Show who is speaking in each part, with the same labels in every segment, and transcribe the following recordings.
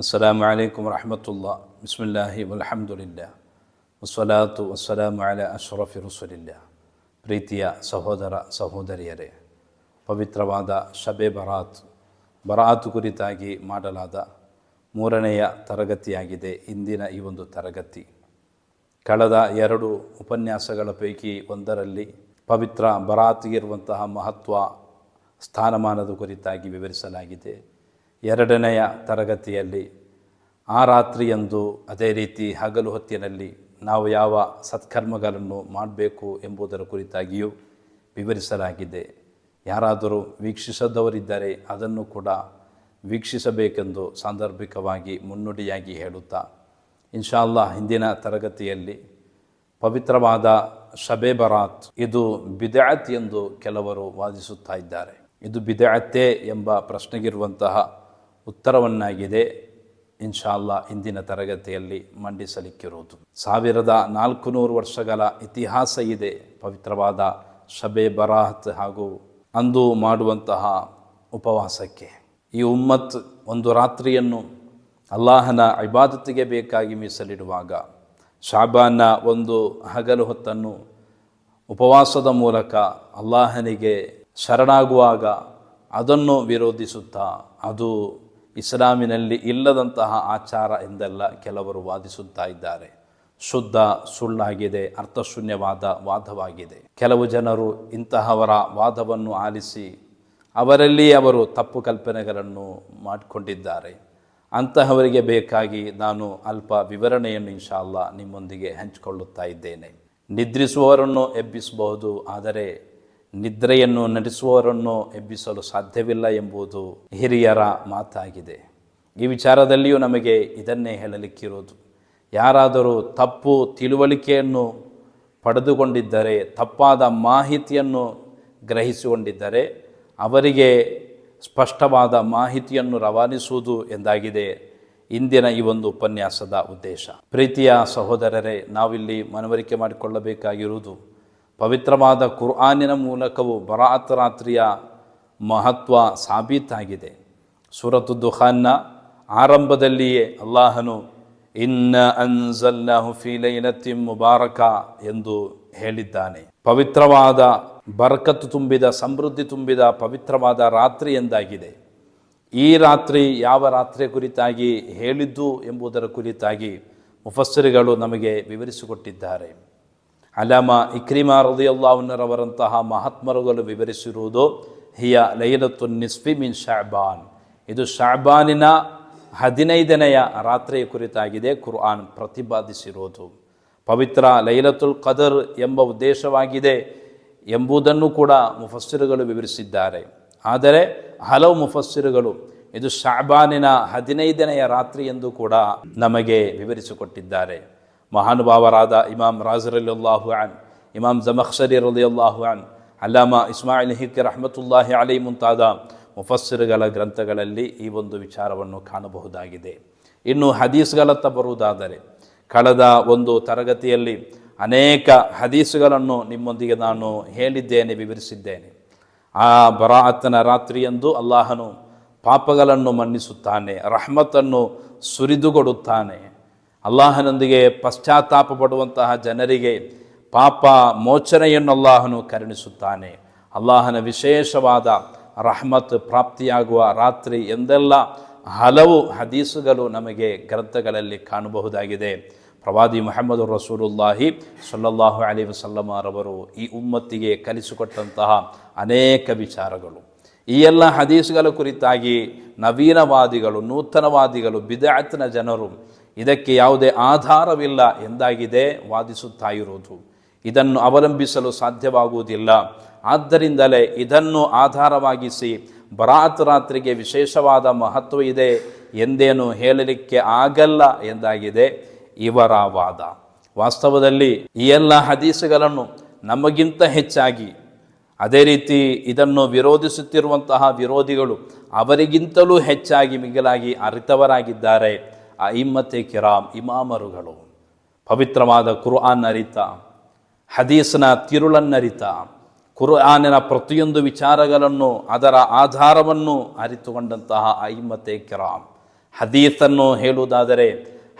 Speaker 1: ಅಸ್ಸಲಾಮು الله ರಹಮತುಲ್ಲಾ لله والصلاة والسلام على ಅಲ ಅಶ್ರಫಿ الله ಪ್ರೀತಿಯ ಸಹೋದರ ಸಹೋದರಿಯರೇ ಪವಿತ್ರವಾದ ಶಬೆ ಬರಾತ್ ಬರಾತ್ ಕುರಿತಾಗಿ ಮಾಡಲಾದ ಮೂರನೆಯ ತರಗತಿಯಾಗಿದೆ ಇಂದಿನ ಈ ಒಂದು ತರಗತಿ ಕಳೆದ ಎರಡು ಉಪನ್ಯಾಸಗಳ ಪೈಕಿ ಒಂದರಲ್ಲಿ ಪವಿತ್ರ ಬರಾತ್ಗಿರುವಂತಹ ಮಹತ್ವ, ಸ್ಥಾನಮಾನದ ಕುರಿತಾಗಿ ವಿವರಿಸಲಾಗಿದೆ. ಎರಡನೆಯ ತರಗತಿಯಲ್ಲಿ ಆ ರಾತ್ರಿಯಂದು ಅದೇ ರೀತಿ ಹಗಲು ಹೊತ್ತಿನಲ್ಲಿ ನಾವು ಯಾವ ಸತ್ಕರ್ಮಗಳನ್ನು ಮಾಡಬೇಕು ಎಂಬುದರ ಕುರಿತಾಗಿಯೂ ವಿವರಿಸಲಾಗಿದೆ. ಯಾರಾದರೂ ವೀಕ್ಷಿಸದವರಿದ್ದರೆ ಅದನ್ನು ಕೂಡ ವೀಕ್ಷಿಸಬೇಕೆಂದು ಸಾಂದರ್ಭಿಕವಾಗಿ ಮುನ್ನುಡಿಯಾಗಿ ಹೇಳುತ್ತಾ ಇನ್ಶಾಲ್ಲಾ ಹಿಂದಿನ ತರಗತಿಯಲ್ಲಿ ಪವಿತ್ರವಾದ ಶಬೆ ಬರಾತ್, ಇದು ಬಿದಾತ್ ಎಂದು ಕೆಲವರು ವಾದಿಸುತ್ತಾ ಇದ್ದಾರೆ. ಇದು ಬಿದ್ಯಾತ್ತೆ ಎಂಬ ಪ್ರಶ್ನೆಗಿರುವಂತಹ ಉತ್ತರವನ್ನಾಗಿದೆ ಇನ್ಶಾಲ್ಲಾ ಇಂದಿನ ತರಗತಿಯಲ್ಲಿ ಮಂಡಿಸಲಿಕ್ಕಿರುವುದು. ಸಾವಿರದ ನಾಲ್ಕು ನೂರು ವರ್ಷಗಳ ಇತಿಹಾಸ ಇದೆ ಪವಿತ್ರವಾದ ಶಬೆ ಬರಾಹತ್ ಹಾಗೂ ಅಂದು ಮಾಡುವಂತಹ ಉಪವಾಸಕ್ಕೆ. ಈ ಉಮ್ಮತ್ ಒಂದು ರಾತ್ರಿಯನ್ನು ಅಲ್ಲಾಹನ ಇಬಾದತ್ತಿಗೆ ಬೇಕಾಗಿ ಮೀಸಲಿಡುವಾಗ ಶಾಬಾನ ಒಂದು ಹಗಲು ಹೊತ್ತನ್ನು ಉಪವಾಸದ ಮೂಲಕ ಅಲ್ಲಾಹನಿಗೆ ಶರಣಾಗುವಾಗ ಅದನ್ನು ವಿರೋಧಿಸುತ್ತಾ ಅದು ಇಸ್ಲಾಮಿನಲ್ಲಿ ಇಲ್ಲದಂತಹ ಆಚಾರ ಎಂದೆಲ್ಲ ಕೆಲವರು ವಾದಿಸುತ್ತಾ ಇದ್ದಾರೆ. ಶುದ್ಧ, ಸುಳ್ಳಾಗಿದೆ, ಅರ್ಥಶೂನ್ಯವಾದ ವಾದವಾಗಿದೆ. ಕೆಲವು ಜನರು ಇಂತಹವರ ವಾದವನ್ನು ಆಲಿಸಿ ಅವರಲ್ಲಿ ಅವರು ತಪ್ಪು ಕಲ್ಪನೆಗಳನ್ನು ಮಾಡಿಕೊಂಡಿದ್ದಾರೆ. ಅಂತಹವರಿಗೆ ಬೇಕಾಗಿ ನಾನು ಅಲ್ಪ ವಿವರಣೆಯನ್ನು ಇನ್ಶಾಲ್ಲ ನಿಮ್ಮೊಂದಿಗೆ ಹಂಚಿಕೊಳ್ಳುತ್ತಾ ಇದ್ದೇನೆ. ನಿದ್ರಿಸುವವರನ್ನು ಎಬ್ಬಿಸಬಹುದು, ಆದರೆ ನಿದ್ರೆಯನ್ನು ನಡೆಸುವವರನ್ನು ಎಬ್ಬಿಸಲು ಸಾಧ್ಯವಿಲ್ಲ ಎಂಬುದು ಹಿರಿಯರ ಮಾತಾಗಿದೆ. ಈ ವಿಚಾರದಲ್ಲಿಯೂ ನಮಗೆ ಇದನ್ನೇ ಹೇಳಲಿಕ್ಕಿರೋದು ಯಾರಾದರೂ ತಪ್ಪು ತಿಳುವಳಿಕೆಯನ್ನು ಪಡೆದುಕೊಂಡಿದ್ದರೆ, ತಪ್ಪಾದ ಮಾಹಿತಿಯನ್ನು ಗ್ರಹಿಸಿಕೊಂಡಿದ್ದರೆ, ಅವರಿಗೆ ಸ್ಪಷ್ಟವಾದ ಮಾಹಿತಿಯನ್ನು ರವಾನಿಸುವುದು ಎಂದಾಗಿದೆ ಇಂದಿನ ಈ ಒಂದು ಉಪನ್ಯಾಸದ ಉದ್ದೇಶ. ಪ್ರೀತಿಯ ಸಹೋದರರೇ, ನಾವಿಲ್ಲಿ ಮನವರಿಕೆ ಮಾಡಿಕೊಳ್ಳಬೇಕಾಗಿರುವುದು ಪವಿತ್ರವಾದ ಕುರ್ಆನಿನ ಮೂಲಕವೂ ಬರಾತ್ ರಾತ್ರಿಯ ಮಹತ್ವ ಸಾಬೀತಾಗಿದೆ. ಸೂರತು ದುಖಾನ್ನ ಆರಂಭದಲ್ಲಿಯೇ ಅಲ್ಲಾಹನು ಇನ್ನ ಅನ್ಸಲ್ನ ಫೀ ಲೈಲತಿನ್ ಮುಬಾರಕ ಎಂದು ಹೇಳಿದ್ದಾನೆ. ಪವಿತ್ರವಾದ, ಬರಕತ್ತು ತುಂಬಿದ, ಸಮೃದ್ಧಿ ತುಂಬಿದ, ಪವಿತ್ರವಾದ ರಾತ್ರಿ ಎಂದಾಗಿದೆ. ಈ ರಾತ್ರಿ ಯಾವ ರಾತ್ರಿ ಕುರಿತಾಗಿ ಹೇಳಿದ್ದು ಎಂಬುದರ ಕುರಿತಾಗಿ ಮುಫಸ್ಸರಿಗಳು ನಮಗೆ ವಿವರಿಸಿಕೊಟ್ಟಿದ್ದಾರೆ. ಅಲಾಮ ಇಕ್ರಿಮಾ ರದಿಯಲ್ಲಾವುನ್ನರವರಂತಹ ಮಹಾತ್ಮರುಗಳು ವಿವರಿಸಿರುವುದು, ಹಿಯ ಲೈಲತ್ತು ನಿಸ್ಫಿ ಮಿನ್ ಶಾಬಾನ್ ಇದು ಶಾಬಾನಿನ ಹದಿನೈದನೆಯ ರಾತ್ರಿಯ ಕುರಿತಾಗಿದೆ ಕುರ್ಆನ್ ಪ್ರತಿಪಾದಿಸಿರುವುದು. ಪವಿತ್ರ ಲೈಲತುಲ್ ಕದರ್ ಎಂಬ ಉದ್ದೇಶವಾಗಿದೆ ಎಂಬುದನ್ನು ಕೂಡ ಮುಫಸ್ಸಿರುಗಳು ವಿವರಿಸಿದ್ದಾರೆ. ಆದರೆ ಹಲವು ಮುಫಸ್ಸಿರುಗಳು ಇದು ಶಾಬಾನಿನ ಹದಿನೈದನೆಯ ರಾತ್ರಿ ಎಂದು ಕೂಡ ನಮಗೆ ವಿವರಿಸಿಕೊಟ್ಟಿದ್ದಾರೆ. ಮಹಾನುಭಾವರಾದ ಇಮಾಮ್ ರಾಜರಲ್ಲಾಹು ಅನ್ ಇಮಾಮ್ ಜಮಖ್ಸರಿ ರಲಿಯಲ್ಲಾಹು ಅನ್, ಅಲ್ಲಾಮ ಇಸ್ಮಾಯಿಲ್ ಹಿಕ್ ರಹಮತುಲ್ಲಾಹಿ ಅಲಿ ಮುಂತಾದ ಮುಫಸ್ಸಿರುಗಳ ಗ್ರಂಥಗಳಲ್ಲಿ ಈ ಒಂದು ವಿಚಾರವನ್ನು ಕಾಣಬಹುದಾಗಿದೆ. ಇನ್ನು ಹದೀಸ್ಗಳತ್ತ ಬರುವುದಾದರೆ ಕಳೆದ ಒಂದು ತರಗತಿಯಲ್ಲಿ ಅನೇಕ ಹದೀಸುಗಳನ್ನು ನಿಮ್ಮೊಂದಿಗೆ ನಾನು ಹೇಳಿದ್ದೇನೆ, ವಿವರಿಸಿದ್ದೇನೆ. ಆ ಬರಾತನ ರಾತ್ರಿಯಂದು ಅಲ್ಲಾಹನು ಪಾಪಗಳನ್ನು ಮನ್ನಿಸುತ್ತಾನೆ ರಹಮತನ್ನು ಸುರಿದುಕೊಡುತ್ತಾನೆ. ಅಲ್ಲಾಹನೊಂದಿಗೆ ಪಶ್ಚಾತ್ತಾಪ ಪಡುವಂತಹ ಜನರಿಗೆ ಪಾಪ ಮೋಚನೆಯನ್ನು ಅಲ್ಲಾಹನು ಕರುಣಿಸುತ್ತಾನೆ. ಅಲ್ಲಾಹನ ವಿಶೇಷವಾದ ರಹಮತ್ ಪ್ರಾಪ್ತಿಯಾಗುವ ರಾತ್ರಿ ಎಂದೆಲ್ಲ ಹಲವು ಹದೀಸುಗಳು ನಮಗೆ ಗ್ರಂಥಗಳಲ್ಲಿ ಕಾಣಬಹುದಾಗಿದೆ. ಪ್ರವಾದಿ ಮೊಹಮ್ಮದ್ ರಸೂಲುಲ್ಲಾಹಿ ಸಲ್ಲಲ್ಲಾಹು ಅಲಿ ವಸಲ್ಲಮರವರು ಈ ಉಮ್ಮತ್ತಿಗೆ ಕಲಿಸಿಕೊಟ್ಟಂತಹ ಅನೇಕ ವಿಚಾರಗಳು. ಈ ಎಲ್ಲ ಹದೀಸುಗಳ ಕುರಿತಾಗಿ ನವೀನವಾದಿಗಳು, ನೂತನವಾದಿಗಳು ಬಿದಾತ್ನ ಜನರು ಇದಕ್ಕೆ ಯಾವುದೇ ಆಧಾರವಿಲ್ಲ ಎಂದಾಗಿದೆ ವಾದಿಸುತ್ತಾ ಇರುವುದು. ಇದನ್ನು ಅವಲಂಬಿಸಲು ಸಾಧ್ಯವಾಗುವುದಿಲ್ಲ. ಆದ್ದರಿಂದಲೇ ಇದನ್ನು ಆಧಾರವಾಗಿಸಿ ಬರಾತ್ ರಾತ್ರಿಗೆ ವಿಶೇಷವಾದ ಮಹತ್ವ ಇದೆ ಎಂದೇನು ಹೇಳಲಿಕ್ಕೆ ಆಗಲ್ಲ ಎಂದಾಗಿದೆ ಇವರ ವಾದ. ವಾಸ್ತವದಲ್ಲಿ ಈ ಎಲ್ಲ ಹದೀಸುಗಳನ್ನು ನಮಗಿಂತ ಹೆಚ್ಚಾಗಿ, ಅದೇ ರೀತಿ ಇದನ್ನು ವಿರೋಧಿಸುತ್ತಿರುವಂತಹ ವಿರೋಧಿಗಳು ಅವರಿಗಿಂತಲೂ ಹೆಚ್ಚಾಗಿ ಮಿಗಿಲಾಗಿ ಅರಿತವರಾಗಿದ್ದಾರೆ. ಆ ಇಮ್ಮತೆ ಕಿರಾಮ್ ಇಮಾಮರುಗಳು ಪವಿತ್ರವಾದ ಕುರ್ಆನ್ ಅರಿತ ಹದೀಸ್ನ ತಿರುಳನ್ನರಿತ ಕುರ್ಆನಿನ ಪ್ರತಿಯೊಂದು ವಿಚಾರಗಳನ್ನು ಅದರ ಆಧಾರವನ್ನು ಅರಿತುಕೊಂಡಂತಹ ಐಮತೆ ಕಿರಾಮ್ ಹದೀಸನ್ನು ಹೇಳುವುದಾದರೆ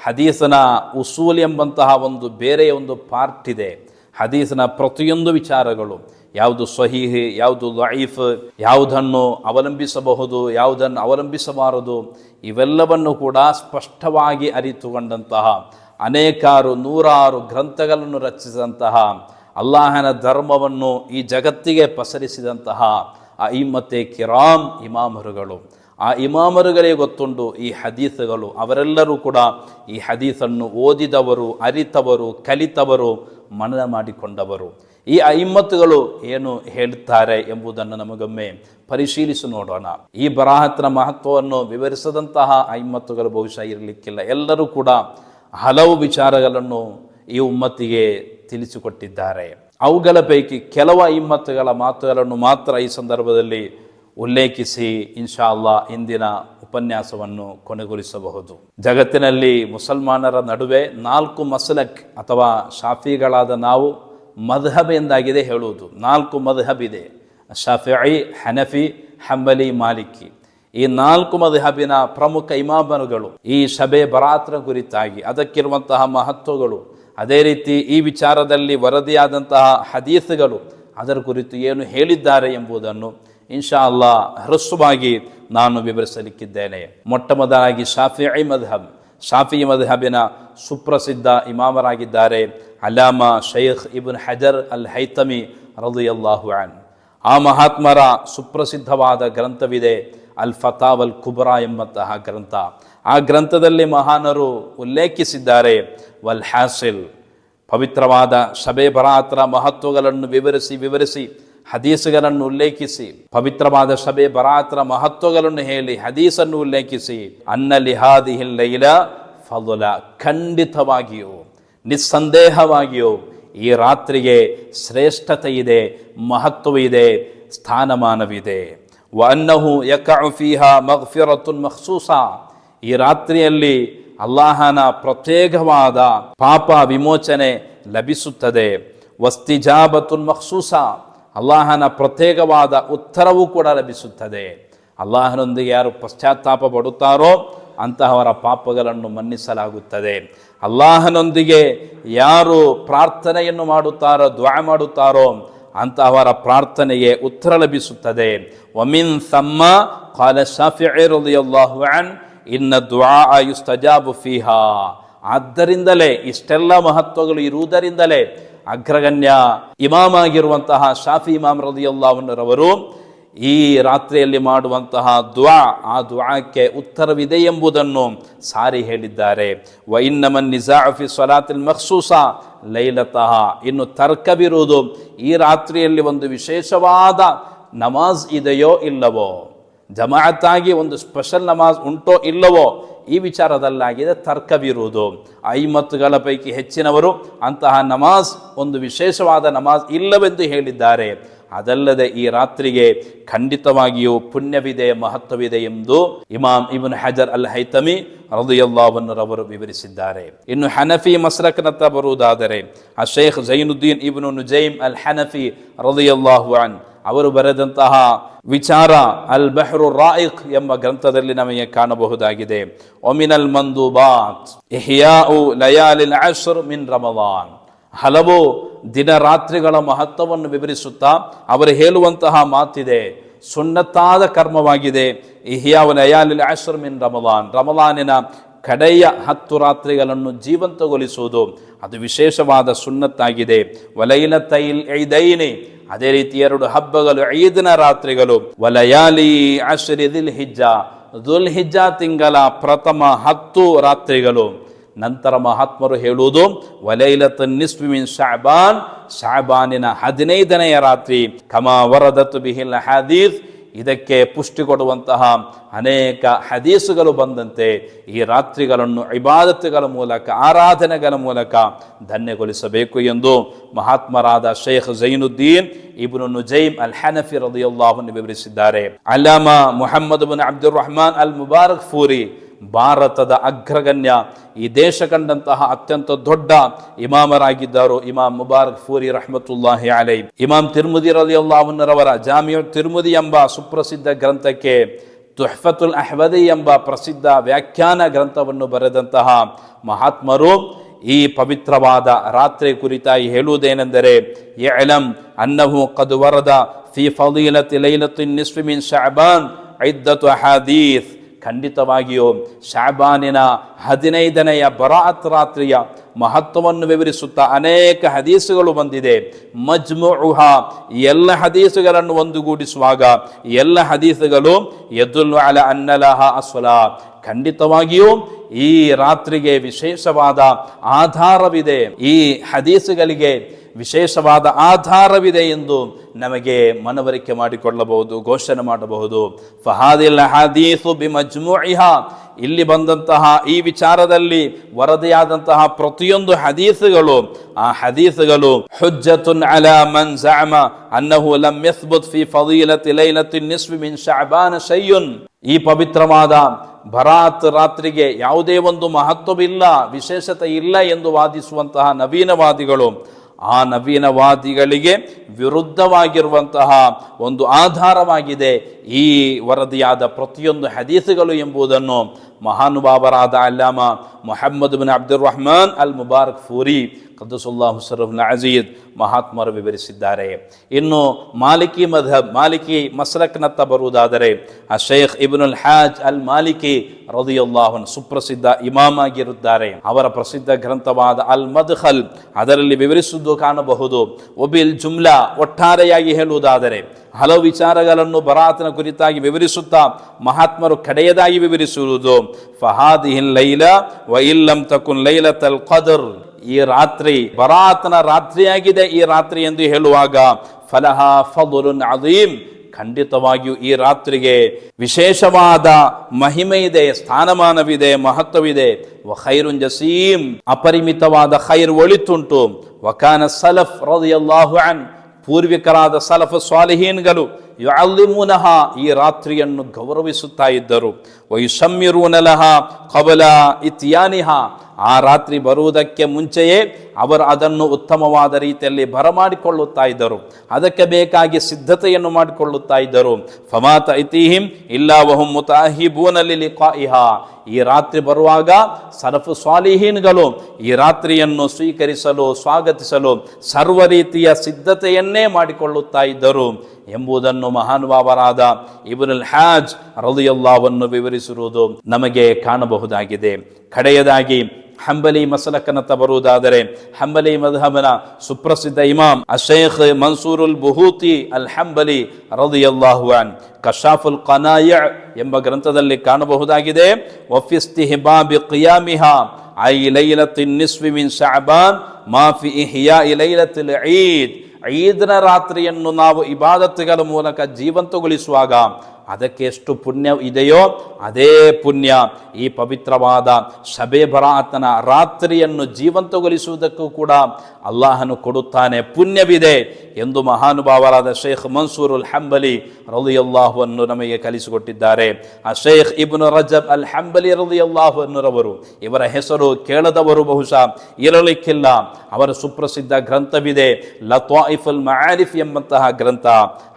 Speaker 1: ಹದೀಸನ ಉಸೂಲ್ ಎಂಬಂತಹ ಒಂದು ಬೇರೆಯ ಒಂದು ಪಾರ್ಟ್ ಇದೆ ಹದೀಸನ ಪ್ರತಿಯೊಂದು ವಿಚಾರಗಳು ಯಾವುದು ಸ್ವಹೀಹಿ ಯಾವುದು ಲೈಫ್ ಯಾವುದನ್ನು ಅವಲಂಬಿಸಬಹುದು, ಯಾವುದನ್ನು ಅವಲಂಬಿಸಬಾರದು, ಇವೆಲ್ಲವನ್ನು ಕೂಡ ಸ್ಪಷ್ಟವಾಗಿ ಅರಿತುಕೊಂಡಂತಹ, ಅನೇಕಾರು ನೂರಾರು ಗ್ರಂಥಗಳನ್ನು ರಚಿಸಿದಂತಹ, ಅಲ್ಲಾಹನ ಧರ್ಮವನ್ನು ಈ ಜಗತ್ತಿಗೆ ಪಸರಿಸಿದಂತಹ ಆ ಇಮ್ಮತ್ತೆ ಕಿರಾಮ್ ಇಮಾಮರುಗಳು. ಆ ಇಮಾಮರುಗಳೇ ಗೊತ್ತುಂಡು ಈ ಹದೀಸುಗಳು. ಅವರೆಲ್ಲರೂ ಕೂಡ ಈ ಹದೀಸನ್ನು ಓದಿದವರು, ಅರಿತವರು, ಕಲಿತವರು, ಮನನ ಮಾಡಿಕೊಂಡವರು. ಈ ಐಮ್ಮತ್ತುಗಳು ಏನು ಹೇಳುತ್ತಾರೆ ಎಂಬುದನ್ನು ನಮಗೊಮ್ಮೆ ಪರಿಶೀಲಿಸಿ ನೋಡೋಣ. ಈ ಬರಾಹತ್ರ ಮಹತ್ವವನ್ನು ವಿವರಿಸದಂತಹ ಐಮ್ಮತ್ತುಗಳು ಬಹುಶಃ ಇರಲಿಕ್ಕಿಲ್ಲ. ಎಲ್ಲರೂ ಕೂಡ ಹಲವು ವಿಚಾರಗಳನ್ನು ಈ ಉಮ್ಮತ್ತಿಗೆ ತಿಳಿಸಿಕೊಟ್ಟಿದ್ದಾರೆ. ಅವುಗಳ ಪೈಕಿ ಕೆಲವು ಐಮ್ಮತ್ತುಗಳ ಮಾತುಗಳನ್ನು ಮಾತ್ರ ಈ ಸಂದರ್ಭದಲ್ಲಿ ಉಲ್ಲೇಖಿಸಿ ಇನ್ಶಾ ಅಲ್ಲಾ ಇಂದಿನ ಉಪನ್ಯಾಸವನ್ನು ಕೊನೆಗೊಳಿಸಬಹುದು. ಜಗತ್ತಿನಲ್ಲಿ ಮುಸಲ್ಮಾನರ ನಡುವೆ ನಾಲ್ಕು ಮಸಲಕ್ ಅಥವಾ ಶಾಫಿಗಳಾದ ನಾವು ಮದ್ಹಬ್ ಎಂದಾಗಿದೆ ಹೇಳುವುದು. ನಾಲ್ಕು ಮದ್ಹಬ್ ಇದೆ. ಶಫಿ ಹನಫಿ, ಹಂಬಲಿ, ಮಾಲಿಕಿ. ಈ ನಾಲ್ಕು ಮದ್ಹಬಿನ ಪ್ರಮುಖ ಇಮಾಮರುಗಳು ಈ ಶಬೆ ಬರಾತ್ರ ಕುರಿತಾಗಿ, ಅದಕ್ಕಿರುವಂತಹ ಮಹತ್ವಗಳು. ಅದೇ ರೀತಿ ಈ ವಿಚಾರದಲ್ಲಿ ವರದಿಯಾದಂತಹ ಹದೀಸುಗಳು ಅದರ ಕುರಿತು ಏನು ಹೇಳಿದ್ದಾರೆ ಎಂಬುದನ್ನು ಇನ್ಶಾ ಅಲ್ಲಾ ಹ್ರಸ್ವವಾಗಿ ನಾನು ವಿವರಿಸಲಿಕ್ಕಿದ್ದೇನೆ. ಮೊಟ್ಟ ಮೊದಲಾಗಿ ಐ ಮದ್ಹಬ್. ಶಾಫಿ ಮದ್ಹಬಿನ ಸುಪ್ರಸಿದ್ಧ ಇಮಾಮರಾಗಿದ್ದಾರೆ. ಅಲಾಮ ಶೈಖ್ ಇಬ್ನ್ ಹಜರ್ ಅಲ್ ಹೈತಮಿ ರದಿಯಲ್ಲಾಹು ಅನ್ ಆ ಮಹಾತ್ಮರ ಸುಪ್ರಸಿದ್ಧವಾದ ಗ್ರಂಥವಿದೆ ಅಲ್ ಫತಾವ್ ಅಲ್ ಕುಬ್ರಾ ಎಂಬಂತಹ ಗ್ರಂಥ ಆ ಗ್ರಂಥದಲ್ಲಿ ಮಹಾನರು ಉಲ್ಲೇಖಿಸಿದ್ದಾರೆ ವಲ್ ಹ್ಯಾಸಿಲ್ ಪವಿತ್ರವಾದ ಶಬೆ ಬರಾತ್ರ ಮಹತ್ವಗಳನ್ನು ವಿವರಿಸಿ ವಿವರಿಸಿ ಹದೀಸುಗಳನ್ನು ಉಲ್ಲೇಖಿಸಿ ಪವಿತ್ರವಾದ ಶಬೆ ಬರಾತ್ರ ಮಹತ್ವಗಳನ್ನು ಹೇಳಿ ಹದೀಸನ್ನು ಉಲ್ಲೇಖಿಸಿ ಅನ್ನ ಲಿಹಾದಿ ಲೈಲ ಫಲುಲ ಖಂಡಿತವಾಗಿಯೂ ನಿಸ್ಸಂದೇಹವಾಗಿಯೂ ಈ ರಾತ್ರಿಗೆ ಶ್ರೇಷ್ಠತೆ ಇದೆ ಮಹತ್ವವಿದೆ, ಸ್ಥಾನಮಾನವಿದೆ. ವನ್ನಹು ಯಕಉ ಫೀಹಾ ಮಗ್ಫಿರತುನ್ ಮಹ್ಸೂಸ ಈ ರಾತ್ರಿಯಲ್ಲಿ ಅಲ್ಲಾಹನ ಪ್ರತ್ಯೇಕವಾದ ಪಾಪ ವಿಮೋಚನೆ ಲಭಿಸುತ್ತದೆ. ವಸ್ತಿಜಾಬತುನ್ ಮಹ್ಸೂಸ ಅಲ್ಲಾಹನ ಪ್ರತ್ಯೇಕವಾದ ಉತ್ತರವೂ ಕೂಡ ಲಭಿಸುತ್ತದೆ. ಅಲ್ಲಾಹನೊಂದಿಗೆ ಯಾರು ಪಶ್ಚಾತ್ತಾಪ ಪಡುತ್ತಾರೋ ಅಂತಹವರ ಪಾಪಗಳನ್ನು ಮನ್ನಿಸಲಾಗುತ್ತದೆ. ಅಲ್ಲಾಹನೊಂದಿಗೆ ಯಾರು ಪ್ರಾರ್ಥನೆಯನ್ನು ಮಾಡುತ್ತಾರೋ, ದ್ವಾ ಮಾಡುತ್ತಾರೋ, ಅಂತಹವರ ಪ್ರಾರ್ಥನೆಗೆ ಉತ್ತರ ಲಭಿಸುತ್ತದೆ. ಒಮಿನ್ ಸಮ್ಮ, ಕಾಲ ಶಾಫಿಅಲ್ಲಾಹು ಅನ್, ಇನ್ನ ದ್ವಾ ಯುಸ್ತಜಾಬು ಫಿಹಾ. ಆದ್ದರಿಂದಲೇ ಇಷ್ಟೆಲ್ಲ ಮಹತ್ವಗಳು ಇರುವುದರಿಂದಲೇ ಅಗ್ರಗಣ್ಯ ಇಮಾಮ್ ಆಗಿರುವಂತಹ ಶಾಫಿ ಇಮಾಮ್ ರದಿಯಲ್ಲಾಹನರವರು ಈ ರಾತ್ರಿಯಲ್ಲಿ ಮಾಡುವಂತಹ ದ್ವಾ, ಆ ದ್ವಾಕ್ಕೆ ಉತ್ತರವಿದೆ ಎಂಬುದನ್ನು ಸಾರಿ ಹೇಳಿದ್ದಾರೆ. ವ ಇನ್ನಮನ್ ನಿಜಾಫಿ ಸ್ವಲಾತಿಲ್ ಮಖ್ಸೂಸ ಲೈಲತಃ. ಇನ್ನು ತರ್ಕವಿರುವುದು ಈ ರಾತ್ರಿಯಲ್ಲಿ ಒಂದು ವಿಶೇಷವಾದ ನಮಾಜ್ ಇದೆಯೋ ಇಲ್ಲವೋ? ಜಮಾಯತ್ತಾಗಿ ಒಂದು ಸ್ಪೆಷಲ್ ನಮಾಜ್ ಉಂಟೋ ಇಲ್ಲವೋ? ಈ ವಿಚಾರದಲ್ಲಾಗಿದೆ ತರ್ಕವಿರುವುದು. ಐಮತ್ತುಗಳ ಪೈಕಿ ಹೆಚ್ಚಿನವರು ಅಂತಹ ನಮಾಜ್, ಒಂದು ವಿಶೇಷವಾದ ನಮಾಜ್ ಇಲ್ಲವೆಂದು ಹೇಳಿದ್ದಾರೆ. ಅದಲ್ಲದೆ ಈ ರಾತ್ರಿಗೆ ಖಂಡಿತವಾಗಿಯೂ ಪುಣ್ಯವಿದೆ, ಮಹತ್ವವಿದೆ ಎಂದು ಇಮಾಮ್ ಇಬ್ನ್ ಹಜರ್ ಅಲ್ ಹೈತಮಿ ರದಿಯಲ್ಲಾವನ್ನರವರು ವಿವರಿಸಿದ್ದಾರೆ. ಇನ್ನು ಹನಫಿ ಮಸ್ರಕ್ನತ್ತ ಬರುವುದಾದರೆ, ಆ ಶೇಖ್ ಜೈನುದ್ದೀನ್ ಇಬ್ನು ನುಜೈಮ್ ಅಲ್ ಹನಫಿ ರದಿಯಲ್ಲಾಹು ಅನ್, ಅವರು ಬರೆದಂತಹ ವಿಚಾರ ಅಲ್ ಬೆಹ್ರು ರಾಯಿಕ್ ಎಂಬ ಗ್ರಂಥದಲ್ಲಿ ನಮಗೆ ಕಾಣಬಹುದಾಗಿದೆ. ಒಮಿನಲ್ ಮಂದೂಬಾತ್ ಬಾತ್ ಲಯಾಲಿಲ್ ಅಶ್ರ್ ಮಿನ್ ರಮವಾನ್ ಹಲವು ದಿನರಾತ್ರಿಗಳ ಮಹತ್ವವನ್ನು ವಿವರಿಸುತ್ತಾ ಅವರು ಹೇಳುವಂತಹ ಮಾತಿದೆ ಸುನ್ನತ್ತಾದ ಕರ್ಮವಾಗಿದೆ. ಇಹಿಯಾವನ ಅಯಾಲಿಲ್ ಆಶ್ರಮಿನ್ ರಮಲಾನ್. ರಮಲಾನಿನ ಕಡೆಯ ಹತ್ತು ರಾತ್ರಿಗಳನ್ನು ಜೀವಂತಗೊಳಿಸುವುದು ಅದು ವಿಶೇಷವಾದ ಸುನ್ನತ್ತಾಗಿದೆ. ವಲೈಲ ತೈಲ್ ಐದೈನಿ. ಅದೇ ರೀತಿ ಎರಡು ಹಬ್ಬಗಳು, ಐದಿನ ರಾತ್ರಿಗಳು. ವಲಯಾಲಿ ಆಶ್ರಿ ದಿಲ್ ಹಿಜ್ಜಾ ದುಲ್ ಹಿಜ್ಜಾ ತಿಂಗಳ ಪ್ರಥಮ ಹತ್ತು ರಾತ್ರಿಗಳು. ನಂತರ ಮಹಾತ್ಮರು ಹೇಳುವುದು ವಲೈಲತ್ ನಿಸ್ಮಿನ್ ಶಾಬಾನ್ ಶಾಬಾನಿನ ಹದಿನೈದನೆಯ ರಾತ್ರಿ, ಕಮಾ ವರದತ್ತು ಬಿಹಿಲ್ ಹದೀಸ್ ಇದಕ್ಕೆ ಪುಷ್ಟಿ ಕೊಡುವಂತಹ ಅನೇಕ ಹದೀಸುಗಳು ಬಂದಂತೆ, ಈ ರಾತ್ರಿಗಳನ್ನು ಇಬಾದತ್ತುಗಳ ಮೂಲಕ, ಆರಾಧನೆಗಳ ಮೂಲಕ ಧನ್ಯಗೊಳಿಸಬೇಕು ಎಂದು ಮಹಾತ್ಮರಾದ ಶೇಖ್ ಜೈನುದ್ದೀನ್ ಇಬ್ನು ಜೈಮ್ ಅಲ್ ಹನಫಿ ರದಿಯಲ್ಲಾಹನ್ನು ವಿವರಿಸಿದ್ದಾರೆ. ಅಲ್ಲಾಮ ಮುಹಮ್ಮದ್ ಬಿನ್ ಅಬ್ದುಲ್ ರಹಮಾನ್ ಅಲ್ ಮುಬಾರಕ್ ಫೂರಿ ಭಾರತದ ಅಗ್ರಗಣ್ಯ ಈ ದೇಶ ಕಂಡಂತಹ ಅತ್ಯಂತ ದೊಡ್ಡ ಇಮಾಮರಾಗಿದ್ದರು ಇಮಾಮ್ ಮುಬಾರಕ್ ಫೂರಿ ರಹಮತುಲ್ಲಾಹಿ ಅಲೈ ಇಮಾಮ್ ತಿರ್ಮುದಿ ಅವರ ಜಾಮಿಯ ತಿರ್ಮುದಿ ಎಂಬ ಸುಪ್ರಸಿದ್ಧ ಗ್ರಂಥಕ್ಕೆ ತುಹ್ಫತುಲ್ ಅಹ್ವದಿ ಎಂಬ ಪ್ರಸಿದ್ಧ ವ್ಯಾಖ್ಯಾನ ಗ್ರಂಥವನ್ನು ಬರೆದಂತಹ ಮಹಾತ್ಮರು ಈ ಪವಿತ್ರವಾದ ರಾತ್ರಿ ಕುರಿತಾಗಿ ಹೇಳುವುದೇನೆಂದರೆ ಎಲಂ ಅನ್ನಹು ಕದ್ ವರದ ಫಿ ಫದೀಲತಿ ಲೈಲತಿ ನಿಸ್ಫಿ ಮಿನ್ ಶಅಬಾನ್ ಐದ್ದತು ಅಹಾದೀಸ್. ಖಂಡಿತವಾಗಿಯೂ ಶಾಬಾನಿನ ಹದಿನೈದನೆಯ ಬರಾತ್ ರಾತ್ರಿಯ ಮಹತ್ವವನ್ನು ವಿವರಿಸುತ್ತಾ ಅನೇಕ ಹದೀಸುಗಳು ಬಂದಿದೆ. ಮಜ್ಮುಹ ಎಲ್ಲ ಹದೀಸುಗಳನ್ನು ಒಂದುಗೂಡಿಸುವಾಗ ಎಲ್ಲ ಹದೀಸುಗಳು ಎದುಲ್ ಅಲ ಅನ್ನಲಹ ಅಸ್ವಲ ಖಂಡಿತವಾಗಿಯೂ ಈ ರಾತ್ರಿಗೆ ವಿಶೇಷವಾದ ಆಧಾರವಿದೆ. ಈ ಹದೀಸುಗಳಿಗೆ ವಿಶೇಷವಾದ ಆಧಾರವಿದೆ ಎಂದು ನಮಗೆ ಮನವರಿಕೆ ಮಾಡಿಕೊಳ್ಳಬಹುದು, ಘೋಷಣೆ ಮಾಡಬಹುದು. ಫಹಾದಿಲ್ ಹದೀಸು ಬಿಮಜ್ಮುಇಹ ಇಲ್ಲಿ ಬಂದಂತಹ ಈ ವಿಚಾರದಲ್ಲಿ ವರದಿಯಾದಂತಹ ಪ್ರತಿಯೊಂದು ಹದೀಸುಗಳು, ಆ ಹದೀಸುಗಳು, ಹುಜ್ಜತುನ್ ಅಲ ಮನ್ ಜಾಮ ಅನ್ನಹು ಲಮ್ ಯಸ್ಬುತ್ ಫಿ ಫದೀಲತಿ ಲೈಲತಿ ನಿಸ್ವಿ ಮಿನ್ ಶಅಬಾನ ಶೈಯುನ್. ಈ ಪವಿತ್ರವಾದ ಭರಾತ್ ರಾತ್ರಿಗೆ ಯಾವುದೇ ಒಂದು ಮಹತ್ವವಿಲ್ಲ, ವಿಶೇಷತೆ ಇಲ್ಲ ಎಂದು ವಾದಿಸುವಂತಹ ನವೀನವಾದಿಗಳು, ಆ ನವೀನವಾದಿಗಳಿಗೆ ವಿರುದ್ಧವಾಗಿರುವಂತಹ ಒಂದು ಆಧಾರವಾಗಿದೆ ಈ ವರದಿಯಾದ ಪ್ರತಿಯೊಂದು ಹದೀಸುಗಳು ಎಂಬುದನ್ನು ಮಹಾನುಭಾವರಾದ ಅಲ್ಲಾಮ ಮೊಹಮ್ಮದ್ ಬಿನ್ ಅಬ್ದುಲ್ ರಹಮಾನ್ ಅಲ್ ಮುಬಾರಕ್ ಫೂರಿ ಕದ್ದುಸುಲ್ಲಾ ಹುಸರಫ್ನ ಅಜೀದ್ ಮಹಾತ್ಮರು ವಿವರಿಸಿದ್ದಾರೆ. ಇನ್ನು ಮಾಲಿಕಿ ಮಧಬ್, ಮಾಲಿಕಿ ಮಸ್ರಕ್ನತ್ತ ಬರುವುದಾದರೆ ಆ ಶೇಖ್ ಇಬ್ನುಲ್ ಹ್ಯಾಜ್ ಅಲ್ ಮಾಲಿಕಿ ರದಿಯುಲ್ಲಾಹನ್ ಸುಪ್ರಸಿದ್ಧ ಇಮಾಮ್ ಆಗಿರುತ್ತಾರೆ. ಅವರ ಪ್ರಸಿದ್ಧ ಗ್ರಂಥವಾದ ಅಲ್ ಮದ್ಖಲ್ ಅದರಲ್ಲಿ ವಿವರಿಸುವುದು ಕಾಣಬಹುದು. ಒಬಿಲ್ ಜುಮ್ಲಾ ಒಟ್ಟಾರೆಯಾಗಿ ಹೇಳುವುದಾದರೆ ಹಲವು ವಿಚಾರಗಳನ್ನು ಬರಾತನ ಕುರಿತಾಗಿ ವಿವರಿಸುತ್ತಾ ಮಹಾತ್ಮರು ಕಡೆಯದಾಗಿ ವಿವರಿಸುವುದು. ಫಹಾದಿಹಿನ್ ಲೈಲ ವ ಇಲ್ಲಂ ತಕುನ್ ಲೈಲತಲ್ ಖದರ್ ಈ ರಾತ್ರಿ, ಬರಾತನ ರಾತ್ರಿಯಾಗಿದೆ ಈ ರಾತ್ರಿ ಎಂದು ಹೇಳುವಾಗ, ಫಲಹ ಫದುಲುನ್ ಅದೀಮ್ ಖಂಡಿತವಾಗಿಯೂ ಈ ರಾತ್ರಿಗೆ ವಿಶೇಷವಾದ ಮಹಿಮೆ ಇದೆ ಸ್ಥಾನಮಾನವಿದೆ, ಮಹತ್ವವಿದೆ. ವ ಖೈರುನ್ ಜಸೀಮ್. ಅಪರಿಮಿತವಾದ ಖೈರ್ ಒಳಿತುಂಟು. ವಕಾನ ಸಲಫ್ ರದಿಯಲ್ಲಾಹು ಅನ್. ಪೂರ್ವಿಕರಾದ ಸಲಫ ಸ್ವಾಲಿಹೀನ್ಗಳು ಯುಅಲ್ಲಿಮೂನಹ, ಈ ರಾತ್ರಿಯನ್ನು ಗೌರವಿಸುತ್ತಾ ಇದ್ದರು. ವಯುಸಮ್ಮಿರೂನಲಹ ಕಬಲ ಇತ್ಯಾನಿಹ, ಆ ರಾತ್ರಿ ಬರುವುದಕ್ಕೆ ಮುಂಚೆಯೇ ಅವರು ಅದನ್ನು ಉತ್ತಮವಾದ ರೀತಿಯಲ್ಲಿ ಬರಮಾಡಿಕೊಳ್ಳುತ್ತಾ ಇದ್ದರು. ಅದಕ್ಕೆ ಬೇಕಾಗಿ ಸಿದ್ಧತೆಯನ್ನು ಮಾಡಿಕೊಳ್ಳುತ್ತಾ ಇದ್ದರು. ಫಮಾತ ಇತಿಹಿಂ ಇಲ್ಲ ವಹುಂ ಮುತಾಹಿಬೂನಲ್ಲಿ ಲಿಖಾಯಿಹ ಈ ರಾತ್ರಿ ಬರುವಾಗ ಸರಫು ಸ್ವಾಲಿಹೀನ್ಗಳು ಈ ರಾತ್ರಿಯನ್ನು ಸ್ವೀಕರಿಸಲು, ಸ್ವಾಗತಿಸಲು ಸರ್ವ ರೀತಿಯ ಸಿದ್ಧತೆಯನ್ನೇ ಮಾಡಿಕೊಳ್ಳುತ್ತಾ ಇದ್ದರು. ಎಂಬುದನ್ನು ಮಹಾನುಭಾವರಾದ ಇಬ್ರುಲ್ ಹ್ಯಾಜ್ ರಲಿಯಲ್ಲಾವನ್ನು ವಿವರಿಸಿರುವುದು ನಮಗೆ ಕಾಣಬಹುದಾಗಿದೆ. ಕಡೆಯದಾಗಿ ಹಂಬಲಿ ಮಸಲಕನತ್ತ ಬರುವುದಾದರೆ ಹಂಬಲಿ ಮಧಬನ ಸುಪ್ರಸಿದ್ಧ ಇಮಾಮ್ ಅಶೇಖ್ ಮನ್ಸೂರುಲ್ ಬುಹೂತಿ ಅಲ್ ಹಂಬಲಿ ರದಿಯಲ್ಲಾಹುವಾನ್ ಕಶಾಫುಲ್ ಕನಾಯ ಎಂಬ ಗ್ರಂಥದಲ್ಲಿ ಕಾಣಬಹುದಾಗಿದೆ. ವಫಿಸ್ತಿ ಹಿಬಾಬಿ ಕಿಯಾಮಿಹಾ, ಐ ಲೈಲತಿನ್ ನಿಸ್ವಿ ಮಿನ್ ಶಾಬಾನ್ ಮಾಫಿ ಇಹ್ಯಾ ಲೈಲತಿಲ್ ಈದ್. ಈದ್ನ ರಾತ್ರಿಯನ್ನು ನಾವು ಇಬಾದತ್ತುಗಳ ಮೂಲಕ ಜೀವಂತಗೊಳಿಸುವಾಗ ಅದಕ್ಕೆ ಎಷ್ಟು ಪುಣ್ಯ ಇದೆಯೋ ಅದೇ ಪುಣ್ಯ. ಈ ಪವಿತ್ರವಾದ ಶಬೆ ಬರಾತನ ರಾತ್ರಿಯನ್ನು ಜೀವಂತಗೊಳಿಸುವುದಕ್ಕೂ ಕೂಡ ಅಲ್ಲಾಹನು ಕೊಡುತ್ತಾನೆ. ಪುಣ್ಯವಿದೆ ಎಂದು ಮಹಾನುಭಾವರಾದ ಶೇಖ್ ಮನ್ಸೂರುಲ್ ಹಂಬಲಿ ರಲಿಯಲ್ಲಾಹುವನ್ನು ನಮಗೆ ಕಲಿಸಿಕೊಟ್ಟಿದ್ದಾರೆ. ಆ ಶೇಖ್ ಇಬ್ನು ರಜಬ್ ಅಲ್ ಹಂಬಲಿ ರಲಿಯಲ್ಲಾಹುವನ್ನರವರು ಇವರ ಹೆಸರು ಕೇಳದವರು ಬಹುಶಃ ಇರಲಿಕ್ಕಿಲ್ಲ. ಅವರ ಸುಪ್ರಸಿದ್ಧ ಗ್ರಂಥವಿದೆ ಲತ್ವಾಯಿಫುಲ್ ಮಆರಿಫ್ ಎಂಬಂತಹ ಗ್ರಂಥ.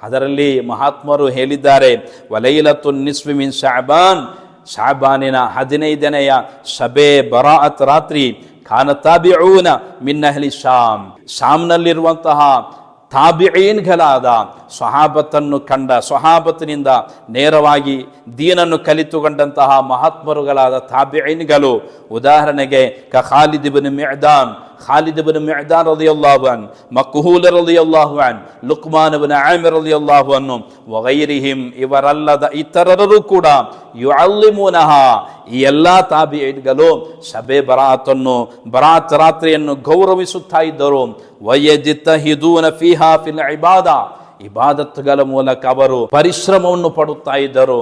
Speaker 1: ಅದರಲ್ಲಿ ಮಹಾತ್ಮರು ಹೇಳಿದ್ದಾರೆ ವಲೈಲತು ನಿಸ್ವಿ ಮಿನ್ ಶಾಬಾನ್ ಶಾಬಾನಿನ ಹದಿನೈದನೆಯ ಶಬೆ ಬರಾಅತ್ ರಾತ್ರಿ ಖಾನ ತಾಬಿಊನ ಮಿನ್ನಹಲಿ ಶಾಮ್. ಶಾಮ್ನಲ್ಲಿರುವಂತಹ ತಾಬಿಯೀನ್ಗಳಾದ ಸ್ವಹಾಬತ್ತನ್ನು ಕಂಡ ಸ್ವಹಾಬತ್ತಿನಿಂದ ನೇರವಾಗಿ ದೀನನ್ನು ಕಲಿತುಕೊಂಡಂತಹ ಮಹಾತ್ಮರುಗಳಾದ ತಾಬಿಯೀನ್ಗಳು ಉದಾಹರಣೆಗೆ ಕಖಾಲಿದಿಬನ್ ಖಾಲಿದ್ ಇಬ್ನ್ ಮಿಅದಾನ್ ಖಾಲಿದ್ ಇಬ್ನ್ ಮಿಅದಾನ್ ರಲಿಯಲ್ಲಾಹು ಅನ್ ಮಕ್ಹೂಲ್ ರಲಿಯಲ್ಲಾಹು ಅನ್ ಲುಕ್ಮಾನ್ ಇಬ್ನ್ ಆಮಿರ್ ರಲಿಯಲ್ಲಾಹು ಅನ್ನು ವಗೈರಿಹಿಂ ಇವರಲ್ಲದ ಇತರರು ಕೂಡ ಯುಅಲ್ಲಿಮೂನಹ ಈ ಎಲ್ಲ ತಾಬಿಗಳು ಶಬೆ ಬರಾತನ್ನು ಬರಾತ್ ರಾತ್ರಿಯನ್ನು ಗೌರವಿಸುತ್ತಾ ಇದ್ದರು ವಯಜಿತ್ತ ಹಿದೂನ ಫಿಹಾ ಫಿಲ್ ಇಬಾದ ಇಬಾದತ್ತುಗಳ ಮೂಲಕ ಅವರು ಪರಿಶ್ರಮವನ್ನು ಪಡುತ್ತಾ ಇದ್ದರು,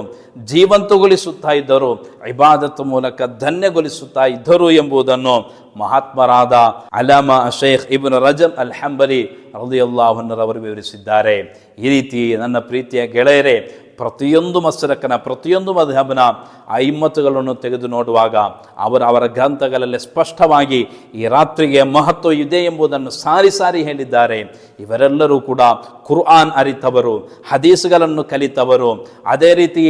Speaker 1: ಜೀವಂತಗೊಳಿಸುತ್ತಾ ಇದ್ದರು, ಇಬಾದತ್ ಮೂಲಕ ಧನ್ಯಗೊಳಿಸುತ್ತಾ ಇದ್ದರು ಎಂಬುದನ್ನು ಮಹಾತ್ಮರಾದ ಅಲಾಮ ಶೇಖ್ ಇಬ್ನ ರಜಮ್ ಅಲ್ ಹಂಬಲಿ ಅಲ್ಲಾಹನ್ನರವರು ವಿವರಿಸಿದ್ದಾರೆ. ಈ ರೀತಿ ನನ್ನ ಪ್ರೀತಿಯ ಗೆಳೆಯರೇ ಪ್ರತಿಯೊಂದು ಮಸರಕನ ಪ್ರತಿಯೊಂದು ಮಧಬನ ಐಮ್ಮತ್ತುಗಳನ್ನು ತೆಗೆದು ನೋಡುವಾಗ ಅವರ ಅವರ ಗ್ರಂಥಗಳಲ್ಲಿ ಸ್ಪಷ್ಟವಾಗಿ ಈ ರಾತ್ರಿಗೆ ಮಹತ್ವ ಇದೆ ಎಂಬುದನ್ನು ಸಾರಿ ಸಾರಿ ಹೇಳಿದ್ದಾರೆ. ಇವರೆಲ್ಲರೂ ಕೂಡ ಕುರ್ಆನ್ ಅರಿತವರು, ಹದೀಸ್ಗಳನ್ನು ಕಲಿತವರು, ಅದೇ ರೀತಿ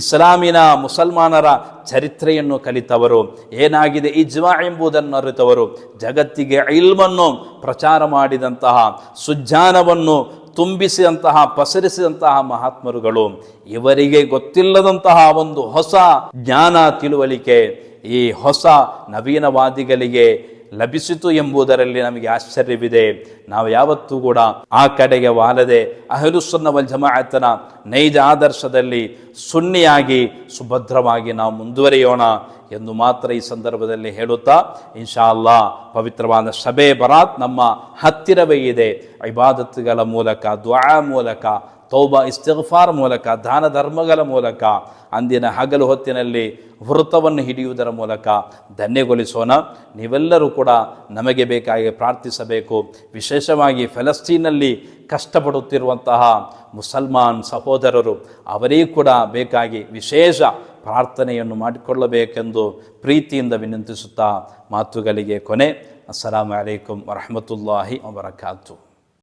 Speaker 1: ಇಸ್ಲಾಮಿನ ಮುಸಲ್ಮಾನರ ಚರಿತ್ರೆಯನ್ನು ಕಲಿತವರು, ಏನಾಗಿದೆ ಇಜ್ವಾ ಎಂಬುದನ್ನು ಅರಿತವರು, ಜಗತ್ತಿಗೆ ಇಲ್ಮನ್ನು ಪ್ರಚಾರ ಮಾಡಿದಂತಹ ಸುಜ್ಞಾನವನ್ನು ತುಂಬಿಸಿದಂತಹ ಪಸರಿಸಿದಂತಹ ಮಹಾತ್ಮರುಗಳು ಇವರಿಗೆ ಗೊತ್ತಿಲ್ಲದಂತಹ ಒಂದು ಹೊಸ ಜ್ಞಾನ ತಿಳುವಳಿಕೆ ಈ ಹೊಸ ನವೀನವಾದಿಗಳಿಗೆ ಲಭಿಸಿತು ಎಂಬುದರಲ್ಲಿ ನಮಗೆ ಆಶ್ಚರ್ಯವಿದೆ. ನಾವು ಯಾವತ್ತೂ ಕೂಡ ಆ ಕಡೆಗೆ ವಾಲದೆ ಅಹಲುಸುನ್ನ ವಲ್ ಜಮಾಯತನ ನೈಜ ಆದರ್ಶದಲ್ಲಿ ಸುನ್ನಿಯಾಗಿ, ಸುಭದ್ರವಾಗಿ ನಾವು ಮುಂದುವರಿಯೋಣ ಎಂದು ಮಾತ್ರ ಈ ಸಂದರ್ಭದಲ್ಲಿ ಹೇಳುತ್ತಾ ಇನ್ಶಾ ಅಲ್ಲಾ ಪವಿತ್ರವಾದ ಶಬೆ ಬರಾತ್ ನಮ್ಮ ಹತ್ತಿರವೇ ಇದೆ. ಇಬಾದತ್ಗಳ ಮೂಲಕ ದ್ವಾ ಮೂಲಕ ತೌಬ ಇಸ್ತಿಗ್ಫಾರ್ ಮೂಲಕ, ದಾನ ಧರ್ಮಗಳ ಮೂಲಕ, ಅಂದಿನ ಹಗಲು ಹೊತ್ತಿನಲ್ಲಿ ವೃತವನ್ನು ಹಿಡಿಯುವುದರ ಮೂಲಕ ಧನ್ಯಗೊಳಿಸೋಣ. ನೀವೆಲ್ಲರೂ ಕೂಡ ನಮಗೆ ಬೇಕಾಗಿ ಪ್ರಾರ್ಥಿಸಬೇಕು. ವಿಶೇಷವಾಗಿ ಫೆಲಸ್ತೀನಲ್ಲಿ ಕಷ್ಟಪಡುತ್ತಿರುವಂತಹ ಮುಸಲ್ಮಾನ್ ಸಹೋದರರು ಅವರಿಗೂ ಕೂಡ ಬೇಕಾಗಿ ವಿಶೇಷ ಪ್ರಾರ್ಥನೆಯನ್ನು ಮಾಡಿಕೊಳ್ಳಬೇಕೆಂದು ಪ್ರೀತಿಯಿಂದ ವಿನಂತಿಸುತ್ತಾ ಮಾತುಗಳಿಗೆ ಕೊನೆ. ಅಸ್ಸಲಾಮು ಅಲೈಕುಂ ವರಹಮತುಲ್ಲಾಹಿ ವಬರಕಾತು.